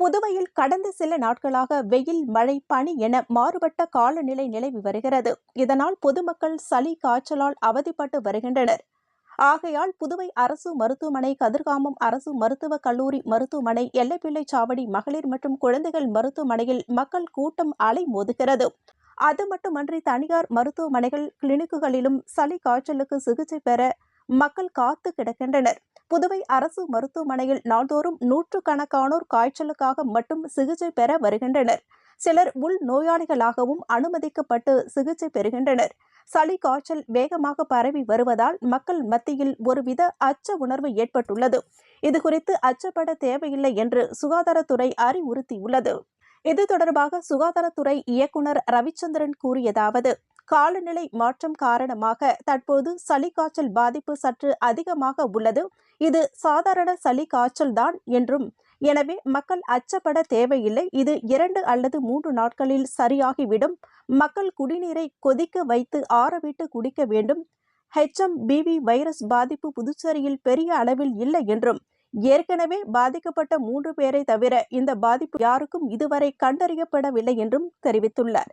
புதுவையில் கடந்த சில நாட்களாக வெயில் மழை பனி என மாறுபட்ட காலநிலை நிலவி வருகிறது. இதனால் பொதுமக்கள் சளி காய்ச்சலால் அவதிப்பட்டு வருகின்றனர். ஆகையால் புதுவை அரசு மருத்துவமனை கதிர்காமம் அரசு மருத்துவக் கல்லூரி மருத்துவமனை எல்லைப்பிள்ளை சாவடி மகளிர் மற்றும் குழந்தைகள் மருத்துவமனையில் மக்கள் கூட்டம் அலை மோதுகிறது. அது மட்டுமன்றி தனியார் மருத்துவமனைகள் கிளினிக்குகளிலும் சளி காய்ச்சலுக்கு சிகிச்சை பெற மக்கள் காத்து கிடக்கின்றனர். புதுவை அரசு மருத்துவமனையில் நாள்தோறும் நூற்றுக்கணக்கானோர் காய்ச்சலுக்காக மட்டும் சிகிச்சை பெற வருகின்றனர். சிலர் உள் நோயாளிகளாகவும் அனுமதிக்கப்பட்டு சிகிச்சை பெறுகின்றனர். சளி காய்ச்சல் வேகமாக பரவி வருவதால் மக்கள் மத்தியில் ஒருவித அச்ச உணர்வு ஏற்பட்டுள்ளது. இதுகுறித்து அச்சப்பட தேவையில்லை என்று சுகாதாரத்துறை அறிவுறுத்தியுள்ளது. இது தொடர்பாக சுகாதாரத்துறை இயக்குநர் ரவிச்சந்திரன் கூறியதாவது காலநிலை மாற்றம் காரணமாக தற்போது சளி காய்ச்சல் பாதிப்பு சற்று அதிகமாக உள்ளது. இது சாதாரண சளி காய்ச்சல் தான் என்றும் எனவே மக்கள் அச்சப்பட தேவையில்லை. இது இரண்டு அல்லது மூன்று நாட்களில் சரியாகிவிடும். மக்கள் குடிநீரை கொதிக்க வைத்து ஆறவிட்டு குடிக்க வேண்டும். ஹெச்எம் பிவி வைரஸ் பாதிப்பு புதுச்சேரியில் பெரிய அளவில் இல்லை என்றும் ஏற்கனவே பாதிக்கப்பட்ட மூன்று பேரை தவிர இந்த பாதிப்பு யாருக்கும் இதுவரை கண்டறியப்படவில்லை என்றும் தெரிவித்துள்ளார்.